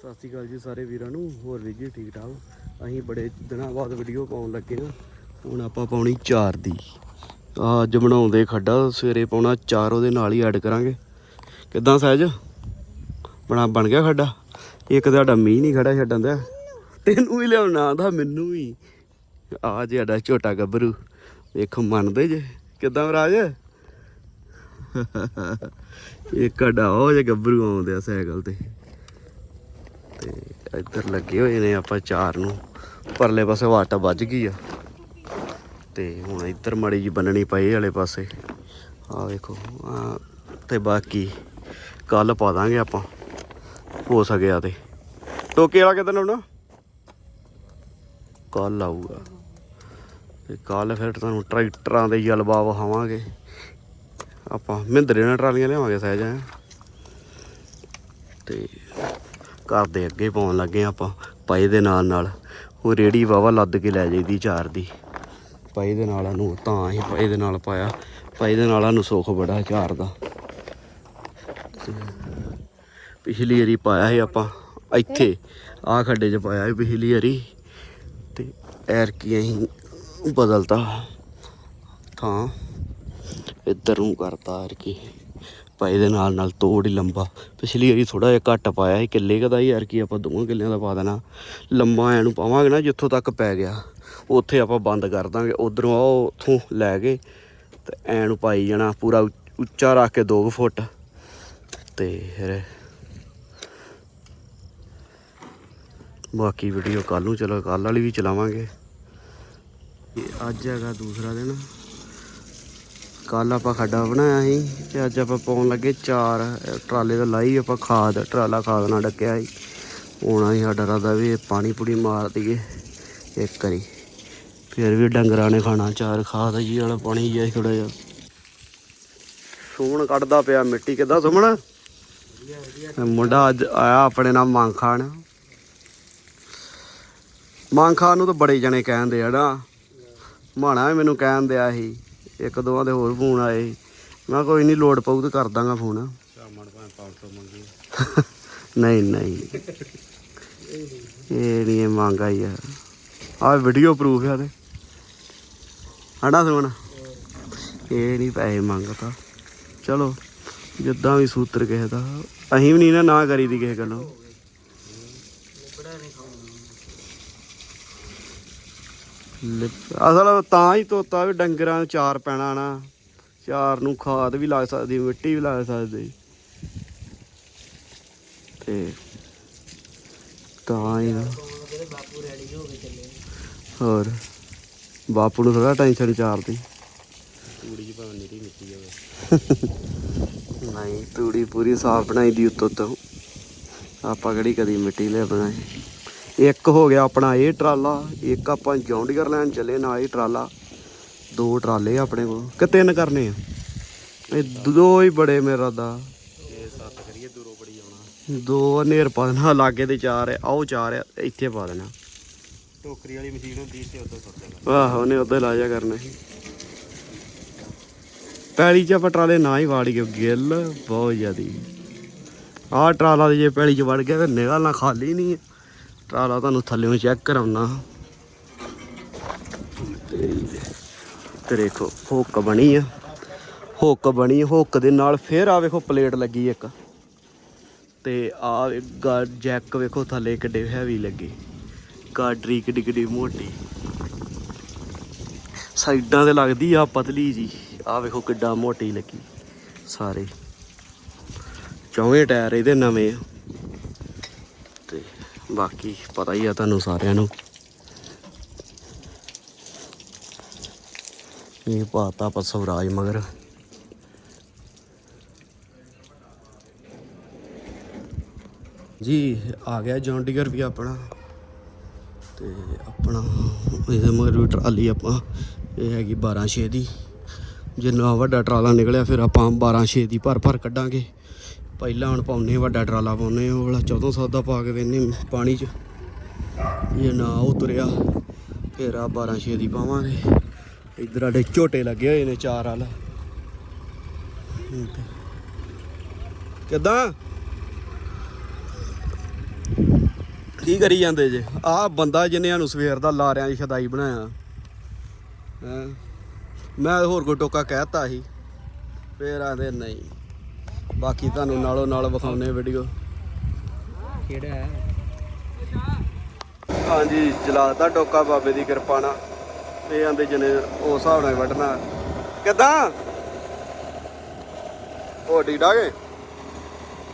ਸਤਿ ਸ਼੍ਰੀ ਅਕਾਲ ਜੀ ਸਾਰੇ ਵੀਰਾਂ ਨੂੰ, ਹੋਰ ਵੀ ਜੀ ਠੀਕ ਠਾਕ? ਅਸੀਂ ਬੜੇ ਦਿਨਾਂ ਬਾਅਦ ਵੀਡੀਓ ਪਾਉਣ ਲੱਗੇ ਹਾਂ। ਹੁਣ ਆਪਾਂ ਪਾਉਣੀ ਚਾਰ ਦੀ। ਆਹ ਅੱਜ ਬਣਾਉਂਦੇ ਖੱਡਾ, ਸਵੇਰੇ ਪਾਉਣਾ ਚਾਰ, ਉਹਦੇ ਨਾਲ ਹੀ ਐਡ ਕਰਾਂਗੇ। ਕਿੱਦਾਂ ਸਹਿਜ? ਬਣਾ, ਬਣ ਗਿਆ ਖੱਡਾ? ਇੱਕ ਤੁਹਾਡਾ ਮੀਂਹ ਨਹੀਂ ਖੜਾ ਛੱਡਣ ਦਾ। ਤੈਨੂੰ ਵੀ ਲਿਆਉਣਾ ਦਾ ਮੈਨੂੰ ਵੀ। ਆ ਜਿਹੜਾ ਛੋਟਾ ਗੱਭਰੂ। ਵੇਖੋ, ਮੰਨਦੇ ਜੇ। ਕਿੱਦਾਂ ਰਾਜ? ਇਹ ਕਡਾ ਉਹ ਜੇ ਗੱਭਰੂ ਆਉਂਦੇ ਆ ਸਾਈਕਲ ਤੇ। ਤੇ ਇੱਧਰ ਲੱਗੇ ਹੋਏ ਨੇ ਆਪਾਂ ਚਾਰ ਨੂੰ। ਪਰਲੇ ਪਾਸੇ ਵਾਟਾ ਵੱਜ ਗਈ ਆ। ਤੇ ਹੁਣ ਇੱਧਰ ਮੜੀ ਜੀ ਬੰਨਣੀ ਪਈ ਵਾਲੇ ਪਾਸੇ। ਆ ਵੇਖੋ ਆ ਤੇ ਬਾਕੀ ਕੱਲ ਪਾ ਦਾਂਗੇ ਆਪਾਂ, ਹੋ ਸਕਿਆ ਤੇ। ਟੋਕੇ ਵਾਲਾ ਕਿਦਾਂ ਲਾਉਣਾ ਕੱਲ ਆਊਗਾ। ਤੇ ਕੱਲ ਫਿਰ ਤੁਹਾਨੂੰ ਟਰੈਕਟਰਾਂ ਦੇ ਜਲਵਾ ਵਹਾਵਾਂਗੇ ਆਪਾਂ ਮਹਿੰਦਰੇ ਨਾਲ ਟਰਾਲੀਆਂ ਲਿਆਵਾਂਗੇ ਸਹਿਜ ਐਂ। ਤੇ ਘਰ ਦੇ ਅੱਗੇ ਪਾਉਣ ਲੱਗੇ ਆਪਾਂ, ਪਾਈ ਦੇ ਨਾਲ ਨਾਲ। ਉਹ ਰੇੜੀ ਵਾਵਾ ਲੱਦ ਕੇ ਲੈ ਜਾਈਦੀ ਚਾਰ ਦੀ। ਪਾਈ ਦੇ ਨਾਲ ਨੂੰ ਤਾਂ ਹੀ ਪਾਈ ਦੇ ਨਾਲ ਪਾਇਆ। ਪਾਈ ਦੇ ਨਾਲ ਨੂੰ ਸੁੱਖ ਬੜਾ ਚਾਰ ਦਾ। ਪਿਛਲੀ ਵਾਰੀ ਪਾਇਆ ਸੀ ਆਪਾਂ, ਇੱਥੇ। ਆ ਖੱਡੇ 'ਚ ਪਾਇਆ ਸੀ ਪਿਛਲੀ ਵਾਰੀ। ਤੇ ਐਰ ਕੀ ਅਸੀਂ ਬਦਲਤਾ ਥਾਂ। ਇੱਧਰ ਨੂੰ ਕਰਤਾ ਐਰ ਕੀ ਪਾਈ ਦੇ ਨਾਲ ਨਾਲ ਤੋੜ ਹੀ ਲੰਬਾ। ਪਿਛਲੀ ਵਾਰੀ ਥੋੜਾ ਜਿਹਾ ਘੱਟ ਪਾਇਆ ਸੀ, ਕਿੱਲੇ ਕਦਾ ਹੀ ਯਾਰ ਕੀ ਆਪਾਂ ਦੋਵਾਂ ਕਿੱਲਿਆਂ ਦਾ ਪਾ ਦੇਣਾ। ਲੰਬਾ ਐ ਨੂੰ ਪਾਵਾਂਗੇ ਨਾ ਜਿੱਥੋਂ ਤੱਕ ਪੈ ਗਿਆ। ਉੱਥੇ ਆਪਾਂ ਬੰਦ ਕਰ ਦਾਂਗੇ। ਉਧਰੋਂ ਆ ਉੱਥੋਂ ਲੈ ਕੇ ਤੇ ਐ ਨੂੰ ਪਾਈ ਜਾਣਾ ਪੂਰਾ ਉੱਚ- ਉੱਚਾ ਰੱਖ ਕੇ 2 ਫੁੱਟ। ਤੇ ਫਿਰ ਬਾਕੀ ਵੀਡੀਓ ਕੱਲ ਨੂੰ ਚਲੋ ਕੱਲ ਵਾਲੀ ਵੀ ਚਲਾਵਾਂਗੇ। ਇਹ ਅੱਜ ਹੈਗਾ ਦੂਸਰਾ ਦਿਨ। ਕੱਲ ਆਪਾਂ ਖੱਡਾ ਬਣਾਇਆ ਸੀ ਤੇ ਅੱਜ ਆਪਾਂ ਪਾਉਣ ਲੱਗੇ ਚਾਰ ਟਰਾਲੇ ਦਾ ਲਾਈ ਆਪਾਂ ਖਾਦ, ਟਰਾਲਾ ਖਾਦ ਨਾਲ ਡੱਕਿਆ ਸੀ। ਹੁਣ ਅਸੀਂ ਸਾਡਾ ਰਾਦਾ ਵੀ ਪਾਣੀ ਪੂਣੀ ਮਾਰ ਦਈਏ ਇੱਕ ਵਾਰੀ। ਫਿਰ ਵੀ ਡੰਗਰਾਂ ਨੇ ਖਾਣਾ ਚਾਰ, ਖਾਦ ਜੀ ਵਾਲਾ ਪਾਣੀ ਜਿਹਾ ਥੋੜਾ ਜਿਹਾ। ਸੁਮਣ ਕੱਢਦਾ ਪਿਆ ਮਿੱਟੀ, ਕਿੱਦਾਂ ਸੁਮਣ ਮੁੰਡਾ ਅੱਜ ਆਇਆ ਆਪਣੇ ਨਾਲ ਮੰਗ ਖਾਣ। ਮੰਗ ਖਾਣ ਨੂੰ ਤਾਂ ਬੜੇ ਜਣੇ ਕਹਿੰਦੇ ਆ ਨਾ। ਮਾਣਾ ਵੀ ਮੈਨੂੰ ਕਹਿਣ ਦਿਆ ਸੀ। ਇੱਕ ਦੋਵਾਂ ਦੇ ਹੋਰ ਫੋਨ ਆਏ। ਮੈਂ ਕੋਈ ਨਹੀਂ ਲੋਡ ਪਊ ਤੇ ਕਰ ਦਾਂਗਾ ਫੋਨ। ਸ਼ਾਮਣ ਭਾਵੇਂ 500 ਮੰਗੀ ਨਹੀਂ ਨਹੀਂ। ਇਹ ਨਹੀਂ ਇਹ ਮੰਗਾ ਆ। ਆ ਵੀਡੀਓ ਪ੍ਰੂਫ ਆ ਤੇ। ਹਣਾ ਸੁਣ ਇਹ ਨਹੀਂ ਪੈਸੇ ਮੰਗਦਾ ਚਲੋ ਜਿੱਦਾਂ ਵੀ ਸੂਤਰ ਕਿਸੇ ਦਾ। ਅਸੀਂ ਵੀ ਨਹੀਂ ਨਾ ਨਾ ਕਰੀ ਦੀ ਕਿਸੇ ਗੱਲੋਂ। ਅਸਲ ਤਾਂ ਹੀ ਤੋਤਾ ਵੀ ਡੰਗਰਾਂ ਨੂੰ ਚਾਰ ਪੈਣਾ ਨਾ। ਚਾਰ ਨੂੰ ਖਾਦ ਵੀ ਲੱਗ ਸਕਦੀ ਮਿੱਟੀ ਵੀ ਲੱਗ ਸਕਦੀ। ਤੇ ਤਾਂ ਹੀ ਨਾ। ਹੋਰ ਬਾਪੂ ਨੂੰ ਥੋੜਾ ਟੈਨਸ਼ਨ ਚਾਰਦੀ। ਤੂੜੀ ਜੀ ਭਾਵੇਂ ਨਿਰੀ ਮਿੱਟੀ ਜਾਵੇ ਨਹੀਂ ਤੂੜੀ ਪੂਰੀ ਸਾਫ਼ ਬਣਾਈ ਦੀ ਉੱਤੋਂ ਤੋਂ। ਆਪਾਂ ਕਿਹੜੀ ਕਦੀ ਮਿੱਟੀ ਲੈ ਬਣਾਈ ਇੱਕ ਹੋ ਗਿਆ ਆਪਣਾ ਇਹ ਟਰਾਲਾ ਇੱਕ ਆਪਾਂ ਜੌਂਡੀਅਰ ਲੈਣ ਚੱਲੇ ਨਾਲ ਹੀ ਟਰਾਲਾ। ਦੋ ਟਰਾਲੇ ਆ ਆਪਣੇ ਕੋਲ ਕਿ ਤਿੰਨ ਕਰਨੇ ਆ? ਇਹ ਦੋ ਹੀ ਬੜੇ ਮੇਰਾ ਦਾ। ਇਹ ਦੋ ਨੇਰ ਪਾ ਦੇਣਾ ਲਾਗੇ ਤੇ ਚਾਰ ਆ ਆਹ ਚਾਰ ਆ ਇੱਥੇ ਪਾ ਦੇਣਾ। ਟੋਕਰੀ ਵਾਲੀ ਮਸ਼ੀਨ ਹੁੰਦੀ ਸੀ ਉਦੋਂ ਸੁੱਟ ਦੇਣਾ। ਆਹੋ ਉਹਨੇ ਉਦੋਂ ਲਾਜਾ ਕਰਨਾ ਪੈਲੀ ਚ ਆਪਾਂ ਟਰਾਲੇ ਨਾ ਹੀ ਵਾੜ ਕੇ ਗਿੱਲ ਬਹੁਤ ਜ਼ਿਆਦੀ। ਆਹ ਟਰਾਲਾ ਤੇ ਜੇ ਪੈਲੀ ਚ ਵੜ ਗਿਆ ਤੇ ਨਿਗਲਣਾ ਖਾਲੀ ਨਹੀਂ ਹੈ। ਟਰਾਲਾ ਤੁਹਾਨੂੰ ਥੱਲੇੋਂ ਚੈੱਕ ਕਰਾਉਣਾ ਤੇ ਤੇ ਦੇਖੋ ਹੁੱਕ ਬਣੀ ਆ। ਹੁੱਕ ਬਣੀ ਹੁੱਕ ਦੇ ਨਾਲ ਫੇਰ ਆ ਵੇਖੋ ਪਲੇਟ ਲੱਗੀ ਇੱਕ। ਤੇ ਆ ਗਾ ਜੈਕ ਵੇਖੋ ਥੱਲੇ ਕਿੱਡੇ ਹੈਵੀ ਲੱਗੇ। ਗਾਡਰੀ ਕਿੱਡੀ ਕਿੱਡੀ ਮੋਟੀ। ਸਾਈਡਾਂ ਤੇ ਲੱਗਦੀ ਆ ਪਤਲੀ ਜੀ। ਆ ਵੇਖੋ ਕਿੱਡਾ ਮੋਟੀ ਲੱਗੀ। ਸਾਰੇ। ਚੌਵੇਂ ਟਾਇਰ ਇਹਦੇ ਨਵੇਂ ਆ। ਬਾਕੀ ਪਤਾ ਹੀ ਆ ਤੁਹਾਨੂੰ ਸਾਰਿਆਂ ਨੂੰ। ਇਹ ਪਾਤਾ ਆਪਾਂ ਸਵਰਾਜ ਮਗਰ। ਜੀ, ਆ ਗਿਆ ਜੌਨ ਡੀਗਰ ਵੀ ਆਪਣਾ। ਤੇ ਆਪਣਾ ਇਹਦੇ ਮਗਰ ਵੀ ਟਰਾਲੀ ਆਪਾਂ, ਇਹ ਹੈਗੀ 12 ਛੇ ਦੀ। ਜੇ ਨਾ ਵੱਡਾ ਟਰਾਲਾ ਨਿਕਲਿਆ, ਫਿਰ ਆਪਾਂ 12 ਛੇ ਦੀ ਭਰ ਭਰ ਕੱਢਾਂਗੇ। ਪਹਿਲਾਂ ਹੁਣ ਪਾਉਨੇ ਵੱਡਾ ਟਰਾਲਾ ਪਾਉਨੇ ਉਹ ਵਾਲਾ 1400 ਦਾ ਪਾ ਕੇ ਵੇਨੇ ਪਾਣੀ 'ਚ। ਜੇ ਨਾ ਉਹ ਤੁਰਿਆ ਫਿਰ ਆ 12 ਛੇ ਦੀ ਪਾਵਾਂਗੇ। ਇੱਧਰ ਆਡੇ ਝੋਟੇ ਲੱਗੇ ਹੋਏ ਨੇ ਚਾਰ ਵਾਲਾ। ਕਿੱਦਾਂ? ਕੀ ਕਰੀ ਜਾਂਦੇ ਜੇ? ਆਹ ਬੰਦਾ ਜਿਹਨੇ ਸਾਨੂੰ ਸਵੇਰ ਦਾ ਲਾਰਿਆਂ ਦੀ ਸ਼ਦਾਈ ਬਣਾਇਆ। ਹੈਂ? ਮੈਂ ਹੋਰ ਕੋਈ ਟੋਕਾ ਕਹਿਤਾ ਸੀ। ਫੇਰ ਆਂਦੇ ਨਹੀਂ। ਬਾਕੀ ਤੁਹਾਨੂੰ ਨਾਲੋਂ ਨਾਲ ਵਿਖਾਉਨੇ ਵੀਡੀਓ ਕਿਹੜਾ ਹੈ? ਹਾਂਜੀ ਚਲਾਤਾ ਟੋਕਾ ਬਾਬੇ ਦੀ ਕਿਰਪਾ ਨਾਲ। ਇਹ ਆਂਦੇ ਜਨੇ ਉਸ ਹਿਸਾਬ ਨਾਲ ਵੱਢਣਾ। ਕਿਦਾਂ? ਹੋ ਠੀਕ ਠਾਕ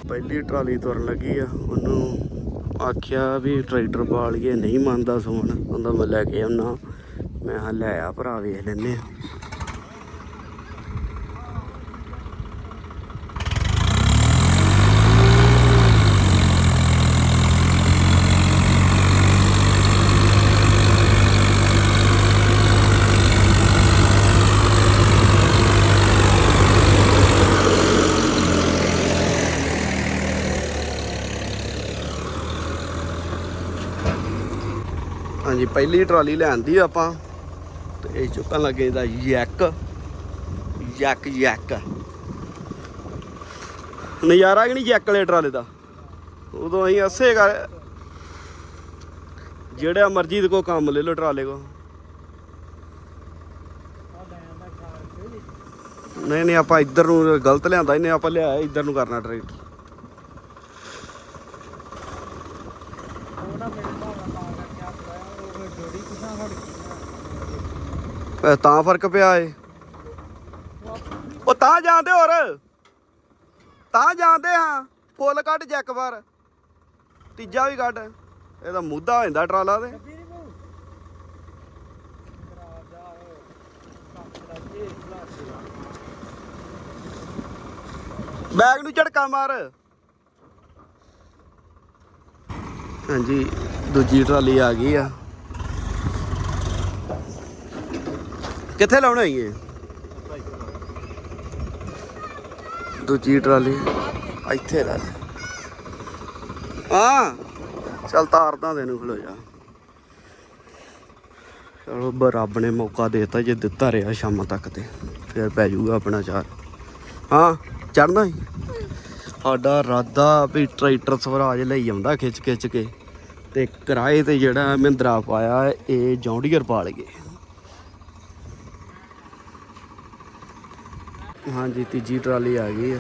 ਪਹਿਲੀ ਟਰਾਲੀ ਤੁਰਨ ਲੱਗੀ ਆ। ਉਹਨੂੰ ਆਖਿਆ ਵੀ ਟਰੈਕਟਰ ਪਾ ਲਈਏ ਨਹੀਂ ਮੰਨਦਾ ਸੋਣ ਕਹਿੰਦਾ ਮੈਂ ਲੈ ਕੇ ਆਉਣਾ ਮੈਂ ਹਾਂ ਲੈ ਆ ਭਰਾ ਵੇਖ ਲੈਨੇ ਆ ਹਾਂਜੀ ਪਹਿਲੀ ਟਰਾਲੀ ਲੈਂਦੀ ਆਪਾਂ, ਤੇ ਇਹ ਚੁੱਕਣ ਲੱਗੇ ਦਾ ਯੈਕ ਯੈਕ ਯੈਕ। ਨਜ਼ਾਰਾ ਕਿ ਨਹੀਂ ਯੈਕ ਵਾਲੇ ਟਰਾਲੇ ਦਾ। ਉਦੋਂ ਅਸੀਂ ਅਸੇ ਕਰ ਜਿਹੜਾ ਮਰਜ਼ੀ ਦੇ ਕੋ ਕੰਮ ਲੈ ਲਓ ਟਰਾਲੇ ਕੋ ਨਹੀਂ ਨਹੀਂ, ਆਪਾਂ ਇੱਧਰ ਨੂੰ ਗਲਤ ਲਿਆਂਦਾ, ਇਹਨੇ ਆਪਾਂ ਲਿਆ ਇੱਧਰ ਨੂੰ ਕਰਨਾ ਟਰੈਕਟਰ ਉਹਦਾ ਮੇਰੇ ਭਾਵਨਾ ਤਾਂ ਕਰਕੇ ਆ ਉਹ ਜੋੜੀ ਕਿਸਾਂ ਹੜ ਇਹ ਤਾਂ ਫ਼ਰਕ ਪਿਆ ਏ। ਉਹ ਤਾਂ ਜਾਂਦੇ ਹੋਰ। ਤਾਂ ਜਾਂਦੇ ਹਾਂ। ਫੁੱਲ ਕੱਢ ਜੈਕ ਬਾਰ ਤੀਜਾ ਵੀ ਕੱਢ। ਇਹਦਾ ਮੁੱਦਾ ਹੋ ਜਾਂਦਾ ਟਰਾਲਾ ਦੇ ਬੈਗ ਨੂੰ ਝਟਕਾ ਮਾਰ। ਹਾਂਜੀ, ਦੂਜੀ ਟਰਾਲੀ ਆ ਗਈ ਆ। ਕਿੱਥੇ ਲਾਉਣਾ ਹੈ ਇਹ? ਦੂਜੀ ਟਰਾਲੀ। ਇੱਥੇ ਲਾ ਦੇ। ਹਾਂ। ਚੱਲ ਤਾਰਦਾ ਤੈਨੂੰ ਖਲੋ ਜਾ। ਚਲੋ ਬ- ਰੱਬ ਨੇ ਮੌਕਾ ਦੇਤਾ ਜੇ ਦਿੱਤਾ ਰਿਹਾ ਸ਼ਾਮ ਤੱਕ ਤੇ। ਫਿਰ ਪੈ ਜਾਊਗਾ ਆਪਣਾ ਚਾਰ। ਹਾਂ ਚੜਨਾ ਹੀ ਸਾਡਾ ਇਰਾਦਾ ਵੀ ਟਰੈਕਟਰ ਸਵਰਾਜ ਲਈ ਆਉਂਦਾ ਖਿੱਚ ਖਿੱਚ ਕੇ। ਤੇ ਕਿਰਾਏ ਤੇ ਜਿਹੜਾ ਮਹਿੰਦਰਾ ਪਾਇਆ, ਇਹ ਜੌਂਡੀਅਰ ਪਾਲ ਗਏ ਹਾਂਜੀ, ਤੀਜੀ ਟਰਾਲੀ ਆ ਗਈ ਆ।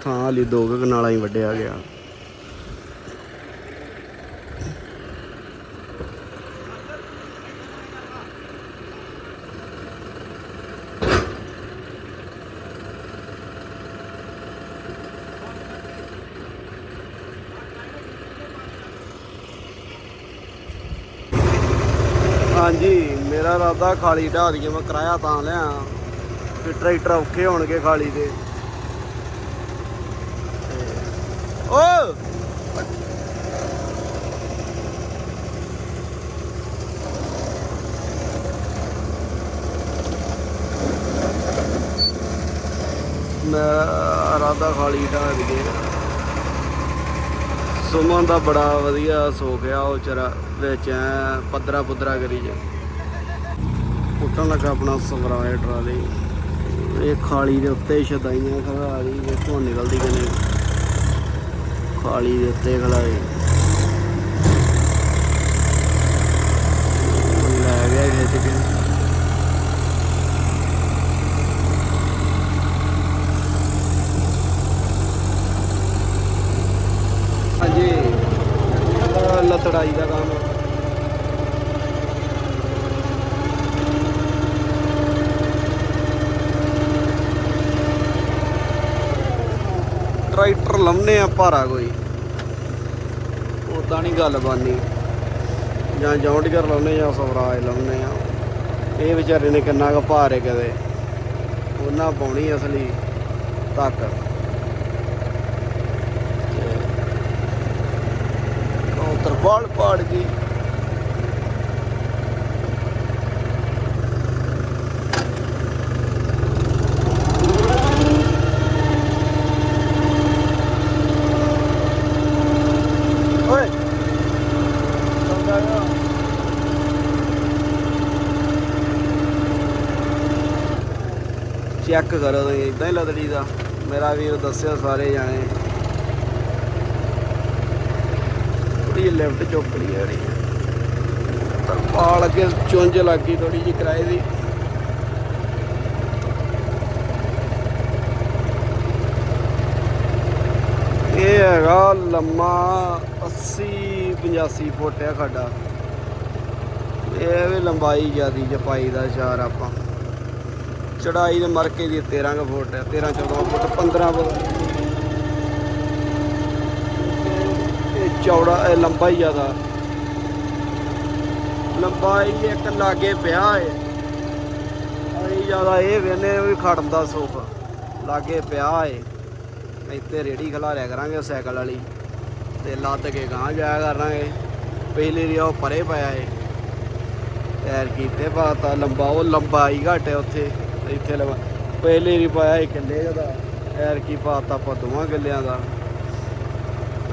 ਥਾਂ ਵਾਲੀ ਦੋ ਕੁ ਕਨਾਲਾਂ ਹੀ ਵੱਢਿਆ ਗਿਆ। ਹਾਂਜੀ, ਮੇਰਾ ਇਰਾਦਾ ਖਾਲੀ ਢਾਹ ਦਈਏ ਮੈਂ ਕਿਰਾਇਆ ਤਾਂ ਲਿਆ। ਕਿ ਟਰੈਕਟਰ ਔਖੇ ਹੋਣਗੇ ਖਾਲੀ ਦੇ। ਤੇ- ਓ ਮੇਰਾ ਖਾਲੀ ਢਾਹ ਦਈਏ ਸੁਮਨ ਦਾ ਬੜਾ ਵਧੀਆ ਸੋ ਗਿਆ ਉਹ ਚਰਾ ਵਿੱਚ ਐ ਪੱਧਰਾ ਪੁੱਧਰਾ ਕਰੀ ਜਾ ਉੱਟਣ ਲੱਗਾ ਆਪਣਾ ਸਵਰਾਏ ਟਰਾਲੀ। ਇਹ ਖਾਲੀ ਦੇ ਉੱਤੇ ਛਦਾਈਆਂ ਖਲਾਰੀ ਵੇਖੋ ਨਿਕਲਦੀ ਕਿਨੇ ਖਾਲੀ ਦੇ ਉੱਤੇ ਖਲਾਰੀ ਲੈ ਗਿਆ ਖਿੱਚ ਕੇ ਹਾਂਜੀ ਇਹ ਲਤੜਾਈ ਦਾ ਕੰਮ ਟਰੈਕਟਰ ਲੰਮਨੇ ਆ ਭਾਰਾ ਕੋਈ। ਉਦਾਂ ਨਹੀਂ ਗੱਲ ਬਾਨੀ। ਜਾਂ ਜੌਂਡੀਗਰ ਲਾਉਨੇ ਜਾਂ ਸਵਰਾਜ ਲਾਉਨੇ ਆ। ਇਹ ਵਿਚਾਰੇ ਨੇ ਕਿੰਨਾ ਕੁ ਭਾਰੇ ਕਦੇ। ਉਹਨਾਂ ਪਾਉਣੀ ਅਸਲੀ ਤੱਕ ਤਰਪਾਲ ਪਾੜ ਗਈ। ਓਏ ਚੈੱਕ ਕਰੋ ਤੁਸੀਂ ਇਦਾਂ ਹੀ ਲਦੜੀ ਦਾ ਮੇਰਾ ਵੀਰ ਦੱਸਿਆ ਸਾਰੇ ਜਾਣੇ। ਥੋੜੀ ਜਿਹੀ ਲੈਫਟ ਚੁੱਕ ਲਈ ਯਾਰੀ ਤਰਪਾਲ ਅੱਗੇ ਚੁੰਝ ਲੱਗ ਗਈ ਥੋੜੀ ਜਿਹੀ ਕਿਰਾਏ ਦੀ। ਇਹ ਹੈਗਾ ਲੰਮਾ 80 85 ਫੁੱਟ ਆ ਖੱਡਾ ਇਹ ਵੀ ਲੰਬਾਈ ਜਿਆਦੀ ਜਪਾਈ ਦਾ ਚਾਰ ਆਪਾਂ। ਚੜਾਈ ਦੇ ਮਰਕੇ ਦੀ 13 ਕੁ ਫੁੱਟ ਹੈ 13 14 ਫੁੱਟ 15 ਫੁੱਟ। ਇਹ ਚੌੜਾ, ਇਹ ਲੰਬਾ ਹੀ ਜ਼ਿਆਦਾ। ਲੰਬਾਈ ਇੱਕ ਲਾਗੇ ਪਿਆ ਏ। ਅਸੀਂ ਜ਼ਿਆਦਾ ਇਹ ਵੇਨੇ ਵੀ ਖੜਦਾ ਸੁੱਖ। ਲਾਗੇ ਪਿਆ ਹੈ ਇੱਥੇ ਰੇੜੀ ਖਿਲਾਰਿਆ ਕਰਾਂਗੇ ਸਾਈਕਲ ਵਾਲੀ। ਤੇ ਲੱਦ ਕੇ ਗਾਂ ਜਾਇਆ ਕਰਾਂਗੇ। ਪਹਿਲੀ ਦੀ ਉਹ ਪਰੇ ਪਿਆ ਏ। ਟਾਇਰ ਕੀਤੇ ਪਾਤਾ, ਲੰਬਾ, ਉਹ ਲੰਬਾਈ ਘੱਟ ਹੈ ਉੱਥੇ। ਇੱਥੇ ਲੰਬਾ, ਪਹਿਲੀ ਦੀ ਪਾਇਆ ਇੱਕ ਕਿੱਲੇ ਦਾ ਟਾਇਰ ਕੀ ਪਾਤਾ ਆਪਾਂ ਦੋਵਾਂ ਕਿੱਲਿਆਂ ਦਾ।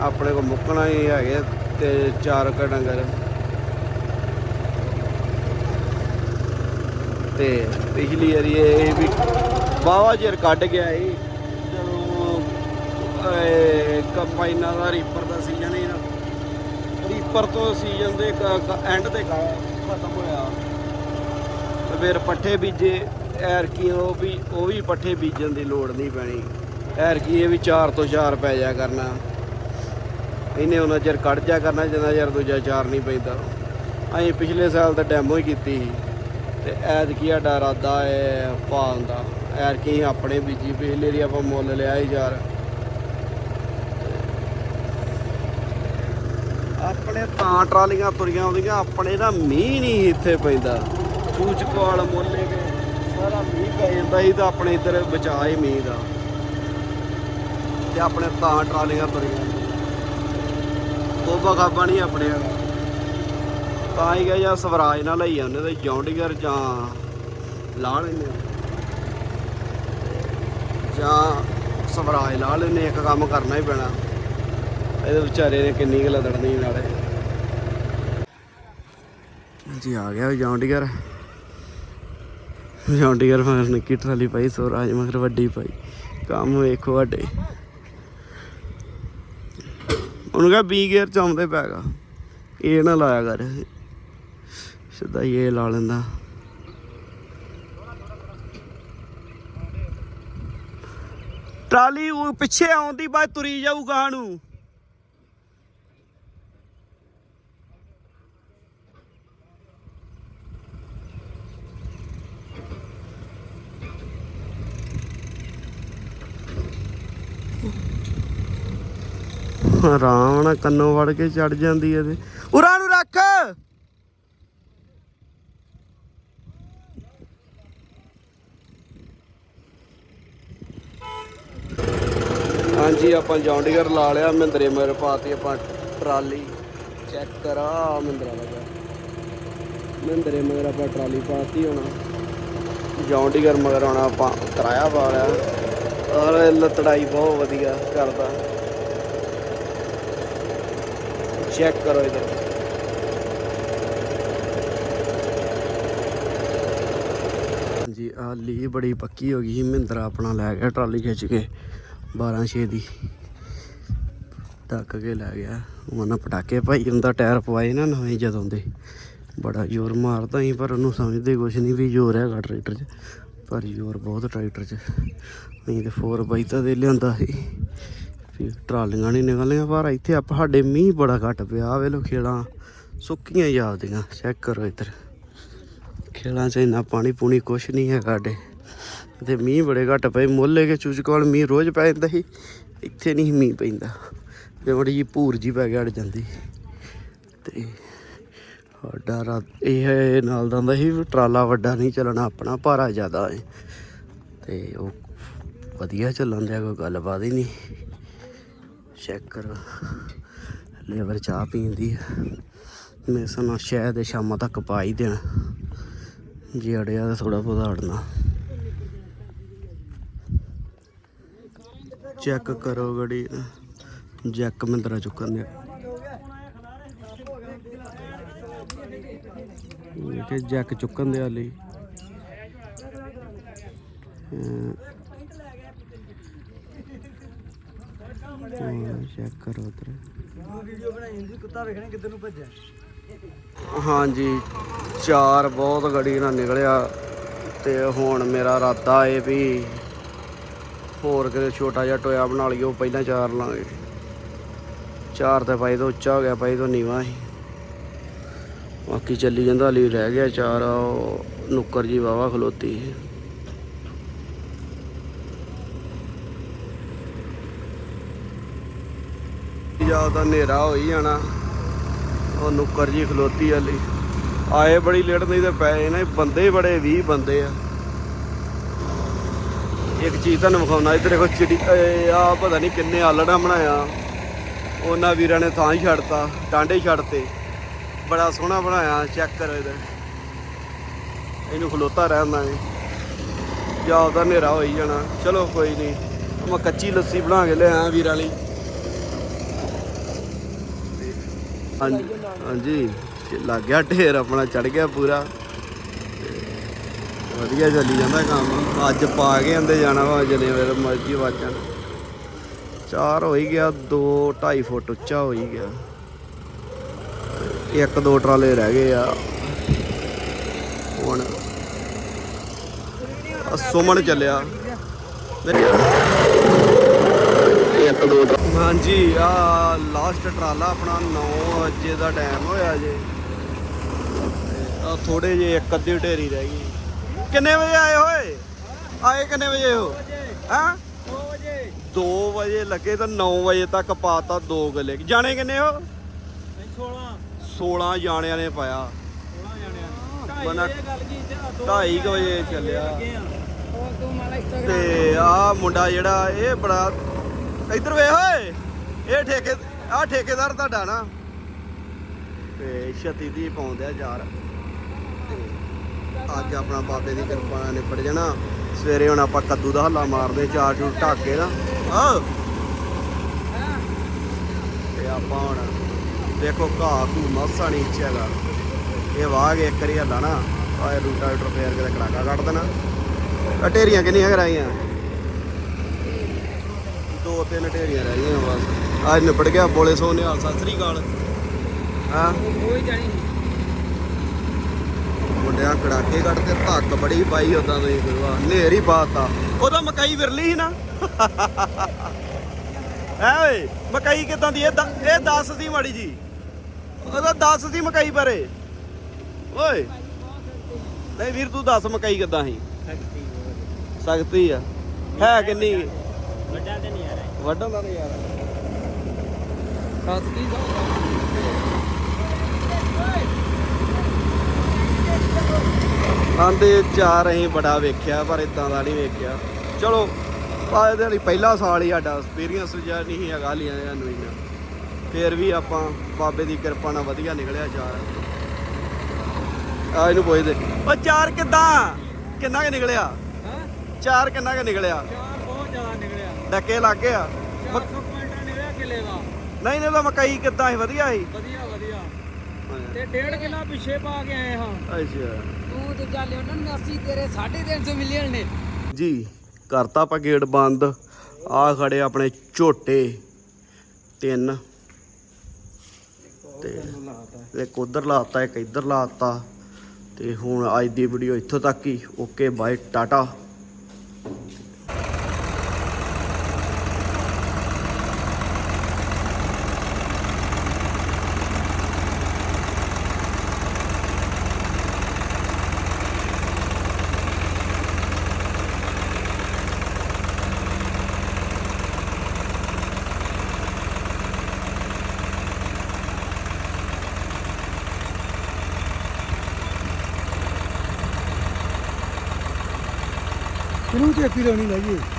ਆਪਣੇ ਕੋ ਮੁੱਕਣਾ ਹੀ ਹੈਗੇ ਤੇ ਚਾਰ ਕੁ ਡੰਗਰ। ਤੇ ਪਿਛਲੀ ਵਾਰੀ ਇਹ ਵੀ ਬਾਵਾ ਚਿਰ ਕੱਢ ਗਿਆ ਇਹ ਕੰਬਾਈਨਾਂ ਦਾ ਰੀਪਰ ਦਾ ਸੀਜ਼ਨ ਹੀ ਰੀਪਰ ਤੋਂ ਸੀਜ਼ਨ ਦੇ ਐਂਡ ਤੇ ਕ- ਖਤਮ ਹੋਇਆ। ਤੇ ਫਿਰ ਪੱਠੇ ਬੀਜੇ ਐਰਕੀ ਉਹ ਵੀ ਉਹ ਵੀ ਪੱਠੇ ਬੀਜਣ ਦੀ ਲੋੜ ਨਹੀਂ ਪੈਣੀ। ਐਰਕੀ ਇਹ ਵੀ 4 ਤੋਂ 4 ਪੈ ਜਾ ਕਰਨਾ। ਇਹਨੇ ਉਹਨਾਂ ਚਿਰ ਕੱਢ ਜਾ ਕਰਨਾ, ਜਿੰਨਾ ਚਿਰ ਦੂਜਾ ਚਾਰ ਨਹੀਂ ਪੈਂਦਾ। ਅਸੀਂ ਪਿਛਲੇ ਸਾਲ ਤਾਂ ਡੈਮੋ ਹੀ ਕੀਤੀ ਸੀ। ਤੇ ਐਤਕੀ ਸਾਡਾ ਇਰਾਦਾ ਹੈ ਪਾਉਣ ਦਾ। ਐਤਕੀ ਅਸੀਂ ਆਪਣੇ ਬੀਜੀ, ਪਿਛਲੇ ਦੀ ਆਪਾਂ ਮੁੱਲ ਲਿਆ ਹੀ ਯਾਰ ਆਪਣੇ ਤਾਂ ਟਰਾਲੀਆਂ ਤੁਰੀਆਂ ਆਉਂਦੀਆਂ, ਆਪਣੇ ਦਾ ਮੀਂਹ ਨਹੀਂ ਇੱਥੇ ਪੈਂਦਾ। ਚੂਚਕਵਾਲ ਮੁੱਲੇ ਕੇ ਸਾਰਾ ਮੀਂਹ ਪੈ ਜਾਂਦਾ ਸੀ ਤਾਂ ਆਪਣੇ ਇੱਧਰ ਬਚਾ ਹੀ ਮੀਂਹ ਦਾ। ਤੇ ਆਪਣੇ ਤਾਂ ਟਰਾਲੀਆਂ ਤੁਰੀਆਂ। ਕੋਬਾ ਖਾਬਾ ਨਹੀਂ ਆਪਣੇ ਤਾਂ ਹੀ ਗਿਆ ਜਾਂ ਸਵਰਾਜ ਨਾਲ ਲਈ ਜਾਂਦੇ ਤੇ ਜੌਂਡੀਗਰ ਜਾਂ ਲਾ ਲੈਂਦੇ ਜਾਂ ਸਵਰਾਜ ਲਾ ਲੈਂਦੇ ਇੱਕ ਕੰਮ ਕਰਨਾ ਹੀ ਪੈਣਾ। ਇਹਦੇ ਵਿਚਾਰੇ ਨੇ ਕਿੰਨੀ ਕੁ ਲੜਨੀ ਨਾਲੇ। ਜੀ ਆ ਗਿਆ ਜੌਂਡੀਗਰ। ਜੌਂਡੀਗਰ ਮਗਰ ਨਿੱਕੀ ਟਰਾਲੀ ਪਾਈ, ਸਵਰਾਜ ਮਗਰ ਵੱਡੀ ਪਾਈ। ਕੰਮ ਵੇਖੋ ਵੱਡੇ ਉਹਨੂੰ ਕਹਾ ਬੀ ਗੇਅਰ ਚ ਆਉਂਦੇ ਪੈਗਾ ਇਹ ਨਾ ਲਾਇਆ ਕਰ। ਸਿੱਧਾ ਇਹ ਲਾ ਲੈਂਦਾ। ਟਰਾਲੀ ਉਹ ਪਿੱਛੇ ਆਉਂਦੀ ਬਾਅਦ ਤੁਰੀ ਜਾਊਗਾ ਨੂੰ। ਆਰਾਮ ਨਾਲ ਕੰਨੋਂ ਵੜ ਕੇ ਚੜ ਜਾਂਦੀ ਇਹਦੇ ਉਰਾਂ ਨੂੰ ਰੱਖ! ਹਾਂਜੀ, ਆਪਾਂ ਜੌਂਡੀਗਰ ਲਾ ਲਿਆ ਮਹਿੰਦਰੇ ਮਗਰ ਪਾਤੀ ਆਪਾਂ ਟਰਾਲੀ। ਚੈੱਕ ਕਰਾ ਮਹਿੰਦਰਾ ਲਗਾ ਮਹਿੰਦਰੇ ਮਗਰ ਆਪਾਂ ਟਰਾਲੀ ਪਾਤੀ ਹੁਣ। ਜੌਂਡੀਗਰ ਮਗਰ ਆਉਣਾ ਆਪਾਂ ਕਿਰਾਇਆ ਪਾ ਲਿਆ ਔਰ ਲਤੜਾਈ ਬਹੁਤ ਵਧੀਆ ਕਰਦਾ। ਚੈੱਕ ਕਰੋ ਇਧਰ ਜੀ ਆ ਲੀ ਬੜੀ ਪੱਕੀ ਹੋ ਗਈ ਸੀ, ਮਹਿੰਦਰਾ ਆਪਣਾ ਲੈ ਗਿਆ ਟਰਾਲੀ ਖਿੱਚ ਕੇ 12 ਛੇ ਦੀ। ਟੱਕ ਕੇ ਲੈ ਗਿਆ। ਉਹਨਾਂ ਪਟਾਕੇ ਭਾਈ ਹੁੰਦਾ ਟਾਇਰ ਪਵਾਏ ਨਾ ਨਵੇਂ ਜਦੋਂ ਦੇ। ਬੜਾ ਜ਼ੋਰ ਮਾਰਦਾ ਸੀ, ਪਰ ਉਹਨੂੰ ਸਮਝਦੇ ਕੁਛ ਨਹੀਂ ਵੀ ਜ਼ੋਰ ਹੈਗਾ ਟਰੈਕਟਰ 'ਚ। ਪਰ ਜ਼ੋਰ ਬਹੁਤ ਟਰੈਕਟਰ 'ਚ। ਨਹੀਂ ਤੇ 4x ਤਾਂ ਦੇ ਲਿਆਂਦਾ ਸੀ। ਫਿਰ ਟਰਾਲੀਆਂ ਨਹੀਂ ਨਿਕਲੀਆਂ, ਪਰ ਇੱਥੇ ਆਪਾਂ ਸਾਡੇ ਮੀਂਹ ਬੜਾ ਘੱਟ ਪਿਆ। ਆਹ ਵੇ ਲੋ ਖੇਲਾਂ ਸੁੱਕੀਆਂ ਜਾਂਦੀਆਂ ਚੈੱਕ ਕਰੋ ਇੱਧਰ। ਖੇਲਾਂ 'ਚ ਇੰਨਾ ਪਾਣੀ ਪੂਣੀ ਕੁਛ ਨਹੀਂ ਹੈ ਸਾਡੇ। ਤੇ ਮੀਂਹ ਬੜੇ ਘੱਟ ਪਏ, ਮੁੱਲੇ ਕੇ ਚੂਚਕਵਾਲ ਮੀਂਹ ਰੋਜ਼ ਪੈ ਜਾਂਦਾ ਸੀ, ਇੱਥੇ ਨਹੀਂ ਮੀਂਹ ਪੈਂਦਾ। ਤੇ ਬੜੀ ਜੀ ਭੂਰ ਜੀ ਪੈ ਕੇ ਅੜ ਜਾਂਦੀ। ਤੇ ਸਾਡਾ ਰਾ ਇਹ ਨਾਲ ਦਾ ਹੁੰਦਾ ਸੀ ਵੀ ਟਰਾਲਾ ਵੱਡਾ ਨਹੀਂ ਚੱਲਣਾ, ਆਪਣਾ ਭਾਰਾ ਜ਼ਿਆਦਾ ਹੈ। ਤੇ ਉਹ ਵਧੀਆ ਚੱਲਣ ਦਿਆ, ਕੋਈ ਗੱਲਬਾਤ ਹੀ ਨਹੀਂ। ਚੈੱਕ ਕਰੋ। ਲੇਬਰ ਚਾਹ ਪੀਂਦੀ ਹੈ ਮੈਂ ਸਨਾ ਸ਼ਾਇਦ ਸ਼ਾਮਾਂ ਤੱਕ ਪਾ ਹੀ ਦੇਣਾ। ਜੇ ਅੜਿਆ ਤਾਂ ਥੋੜਾ ਬਹੁਤਾ ਅੜਨਾ। ਚੈੱਕ ਕਰੋ ਗੜੀ। ਜੈਕ ਮੰਦਰਾ ਚੁੱਕਣ ਦੇ ਇਹ ਕਿ ਜੈਕ ਚੁੱਕਣ ਦੇ ਵਾਲੀ ਚੈੱਕ ਕਰੋ ਉਧਰ। ਵੀਡੀਓ ਬਣਾਈ ਸੀ ਕੁੱਤਾ ਵੇਖਣੇ ਕਿੱਧਰ ਨੂੰ ਭੱਜਿਆ। ਹਾਂਜੀ ਚਾਰ ਬਹੁਤ ਗੜੀ ਨਾਲ ਨਿਕਲਿਆ ਤੇ ਹੁਣ ਮੇਰਾ ਇਰਾਦਾ ਏ ਵੀ ਹੋਰ ਕਿਤੇ ਛੋਟਾ ਜਿਹਾ ਟੋਇਆ ਬਣਾ ਲਈਏ ਉਹ ਪਹਿਲਾਂ ਚਾਰ ਲਾਂਗੇ। ਚਾਰ ਤੇ ਪਾਈ ਤੋਂ ਉੱਚਾ ਹੋ ਗਿਆ ਪਾਈ ਤੋਂ ਨੀਵਾ ਸੀ। ਬਾਕੀ ਚੱਲੀ ਜਾਂਦਾ ਲਈ ਰਹਿ ਗਿਆ ਚਾਰ ਨੁੱਕਰ ਜੀ ਵਾਵਾ ਖਲੋਤੀ ਸੀ। ਜਾਂ ਹਨੇਰਾ ਹੋ ਹੀ ਜਾਣਾ। ਉਹ ਨੁੱਕਰ ਜੀ ਖਲੋਤੀ ਵਾਲੀ। ਆਏ ਬੜੀ ਲੇਟ ਨਹੀਂ ਤੇ ਪਏ ਨਾ, ਬੰਦੇ ਬੜੇ 20 ਬੰਦੇ ਆ। ਇੱਕ ਚੀਜ਼ ਤੁਹਾਨੂੰ ਵਿਖਾਉਣਾ, ਇੱਧਰ ਦੇਖੋ ਚਿੜੀ ਆ ਪਤਾ ਨਹੀਂ ਕਿੰਨੇ ਆਲੜਾ ਬਣਾਇਆ। ਉਹਨਾਂ ਵੀਰਾਂ ਨੇ ਥਾਂ ਹੀ ਛੱਡਤਾ ਟਾਂਡੇ ਛੱਡਤੇ। ਬੜਾ ਸੋਹਣਾ ਬਣਾਇਆ, ਚੈੱਕ ਕਰੋ ਇਹਦਾ। ਇਹਨੂੰ ਖਲੋਤਾ ਰਹਿੰਦਾ ਏ ਜਾਂ ਉਹਦਾ ਹਨੇਰਾ ਹੋ ਹੀ ਜਾਣਾ। ਚਲੋ ਕੋਈ ਨਹੀਂ, ਮੈਂ ਕੱਚੀ ਲੱਸੀ ਬਣਾ ਕੇ ਲਿਆਇਆ ਵੀਰਾਂ ਲਈ। ਹਾਂਜੀ ਹਾਂਜੀ। ਲੱਗ ਗਿਆ ਢੇਰ ਆਪਣਾ ਚੜ ਗਿਆ ਪੂਰਾ। ਵਧੀਆ ਚੱਲੀ ਜਾਂਦਾ ਕੰਮ। ਅੱਜ ਪਾ ਕੇ ਆਂਦੇ ਜਾਣਾ ਵਾ, ਜਨੇ ਮੇਰੇ ਮਰਜ਼ੀ ਵਾਚਣ ਚਾਰ ਹੋ ਹੀ ਗਿਆ 2 2.5 ਫੁੱਟ ਉੱਚਾ ਹੋ ਹੀ ਗਿਆ ਇੱਕ, ਦੋ ਟਰਾਲੇ ਰਹਿ ਗਏ ਆ। ਹੁਣ ਸੁਮਨ ਚੱਲਿਆ। ਇੱਕ ਹਾਂਜੀ, ਆ ਲਾਸਟ ਟਰਾਲਾ ਆਪਣਾ 9 ਵਜੇ ਦਾ ਟਾਈਮ ਹੋਇਆ ਜੇ। ਆ ਥੋੜੇ ਜੇ ਇੱਕ ਅੱਧੀ ਢੇਰੀ ਰਹਿ ਗਈ। ਕਿੰਨੇ ਵਜੇ ਆਏ ਹੋਏ? ਆਏ ਕਿੰਨੇ ਵਜੇ ਹੋ? ਹਾਂ? 2 ਵਜੇ 2 ਵਜੇ ਲੱਗੇ ਤਾਂ 9 ਵਜੇ ਤੱਕ ਪਾਤਾ ਦੋ ਗਲੇ। ਜਾਣੇ ਕਿੰਨੇ ਹੋ? ਨਹੀਂ 16 16 ਜਾਣਿਆਂ ਨੇ ਪਾਇਆ। 16 ਜਾਣਿਆ ਬਣਾ- 2:30 ਕੁ ਵਜੇ ਚੱਲਿਆ। ਤੇ ਆ ਮੁੰਡਾ ਜਿਹੜਾ, ਇਹ ਬੜਾ ਇੱਧਰ ਵੇਖ ਓਏ, ਇਹ ਠੇਕੇ ਆ ਠੇਕੇਦਾਰ ਤੁਹਾਡਾ ਨਾ। ਤੇ ਛਤੀ ਦੀ ਪਾਉਂਦਿਆ ਯਾਰ। ਅੱਜ ਆਪਣਾ ਬਾਬੇ ਦੀ ਕਿਰਪਾ ਨਾਲ ਨਿਪਟ ਜਾਣਾ। ਸਵੇਰੇ ਹੁਣ ਆਪਾਂ ਕੱਦੂ ਦਾ ਹੱਲਾ ਮਾਰਦੇ ਚਾਰ ਚੂਰ ਢੱਕ ਕੇ ਨਾ ਆ ਤੇ ਆਪਾਂ ਹੁਣ ਦੇਖੋ ਘਾਹ ਘੂ ਮਸਾ ਨਹੀਂ ਇੱਥੇ ਹੈਗਾ। ਇਹ ਵਾਹ ਕੇ ਇੱਕ ਵਾਰੀ ਹੱਲਾ ਨਾ। ਆਏ ਰੂਟਾ ਰੂਟਰ ਫੇਰ ਕੇ ਕੜਾਕਾ ਕੱਢ ਦੇਣਾ। ਢੇਰੀਆਂ ਕਿੰਨੀਆਂ ਕਰਾਈਆਂ? ਦੋ ਤਿੰਨ ਢੇਰੀਆਂ ਰਹਿ ਗਈਆਂ ਬਸ। ਅੱਜ ਨਿਬੜ ਗਿਆ ਬੋਲੇ ਸੋ ਨਿਹਾਲ ਸਤਿ ਸ੍ਰੀ ਅਕਾਲ। ਹਾਂ? ਕੋਈ ਜਾਣੀ ਮੁੰਡਿਆਂ ਕੜਾਕੇ ਕੱਢਦੇ ਧੱਕ ਬੜੀ ਪਾਈ ਉਦਾਂ ਤੁਸੀਂ ਗੁਰੂਆ ਨੇਰ ਹੀ ਬਾਤਾ ਉਹਦਾ ਮਕਾਈ ਵਿਰਲੀ ਸੀ ਨਾ। ਐ ਓਏ ਮਕਾਈ ਕਿਦਾਂ ਦੀ? ਇਹ ਦ- ਇਹ 10 ਦੀ ਮਾੜੀ ਜੀ। ਉਹਦਾ 10 ਦੀ ਮਕਾਈ ਪਰੇ। ਓਏ। ਨਹੀਂ ਵੀਰ ਤੂੰ ਦੱਸ ਮਕਾਈ ਕਿਦਾਂ ਸੀ? ਸਖਤੀ ਆ। ਹੈ ਕਿੰਨੀ? ਵੱਡਾ ਤੇ ਨਹੀਂ ਆ ਰਿਹਾ। ਵੱਡਾ ਦਾ ਯਾਰ ਸੱਤ ਕੀ ਆਂਦੇ ਚਾਰ ਅਸੀਂ ਬੜਾ ਵੇਖਿਆ ਪਰ ਇਦਾਂ ਦਾ ਨਹੀਂ ਵੇਖਿਆ। ਚਲੋ ਆ ਇਹਦੇ ਲਈ ਪਹਿਲਾ ਸਾਲ ਹੀ ਸਾਡਾ ਐਕਸਪੀਰੀਅੰਸ ਜਿਹਾ ਨਹੀਂ ਹੈਗਾ ਲਿਆ ਸਾਨੂੰ ਇੰਨਾ ਫੇਰ ਵੀ ਆਪਾਂ ਬਾਬੇ ਦੀ ਕਿਰਪਾ ਨਾਲ ਵਧੀਆ ਨਿਕਲਿਆ ਚਾਰ ਆ ਇਹਨੂੰ ਪੁੱਛਦੇ ਉਹ ਚਾਰ ਕਿੱਦਾਂ? ਕਿੰਨਾ ਕਿ ਨਿਕਲਿਆ? ਚਾਰ ਕਿੰਨਾ ਕਿ ਨਿਕਲਿਆ ਚਾਰ ਬਹੁਤ ਜ਼ਿਆਦਾ ਨਿਕਲਿਆ ਡੱਕੇ ਲੱਗ ਗਿਆ 400 ਕੁਇੰਟਲ ਨਿਕਲਿਆ ਕਿਲੇ ਦਾ। ਨਹੀਂ ਨਹੀਂ ਤਾਂ ਮਕਈ ਕਿੱਦਾਂ ਸੀ ਵਧੀਆ ਸੀ। ਵਧੀਆ ਵਧੀਆ। ਤੇ ਡੇਢ ਕਿਲਾ ਪਿੱਛੇ ਪਾ ਕੇ ਆਏ ਹਾਂ। ਅੱਛਾ। ਤੂੰ ਤੇ ਚੱਲ ਉਹਨਾਂ ਨੂੰ 80 ਤੇਰੇ 350 ਮਿਲੀਅਨ ਨੇ। ਜੀ ਕਰਤਾ ਆਪਾਂ ਗੇਟ ਬੰਦ। ਆ ਖੜੇ ਆਪਣੇ ਝੋਟੇ। ਤਿੰਨ। ਤੇ ਇੱਕ ਉਧਰ ਲਾਤਾ ਇੱਕ ਇੱਧਰ ਲਾਤਾ। ਤੇ ਹੁਣ ਅੱਜ ਦੀ ਵੀਡੀਓ ਇੱਥੋਂ ਤੱਕ ਹੀ। ਓਕੇ ਬਾਏ ਟਾਟਾ ਕਿਹਨੂੰ ਚੇਪੀ ਲਾਉਣੀ ਲਾਈਏ